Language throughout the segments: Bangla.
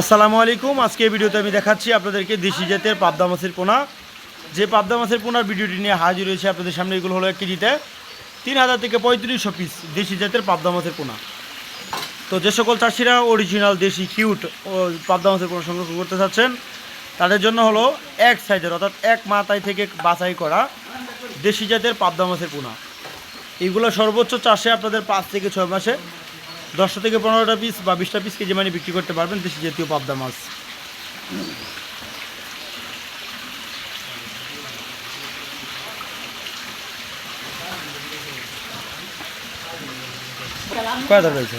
আসসালামু আলাইকুম। আজকে ভিডিওতে আমি দেখাচ্ছি আপনাদেরকে দেশি জাতের পাবদা মাছের পোনা। যে পাবদা মাছের পোনার ভিডিওটি নিয়ে হাজির হয়েছে আপনাদের সামনে, এগুলো হলো এক কেজিতে তিন হাজার থেকে পঁয়ত্রিশশো পিস দেশি জাতের পাবদা মাছের পোনা। তো যে সকল চাষিরা অরিজিনাল দেশি কিউট ও পাবদা মাছের পোনা সংগ্রহ করতে চাচ্ছেন, তাদের জন্য হলো এক সাইজের অর্থাৎ এক মাথায় থেকে বাছাই করা দেশি জাতের পাবদা মাছের পোনা। এইগুলো সর্বোচ্চ চাষে আপনাদের পাঁচ থেকে ছয় মাসে দশটা থেকে পনেরোটা পিস বা বিশটা পিস কেজি মানে বিক্রি করতে পারবেন দেশি জাতীয় পাবদা মাছ। কয় হাজার রয়েছে?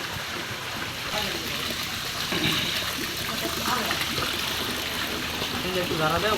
দিলে একটু ধরা দেও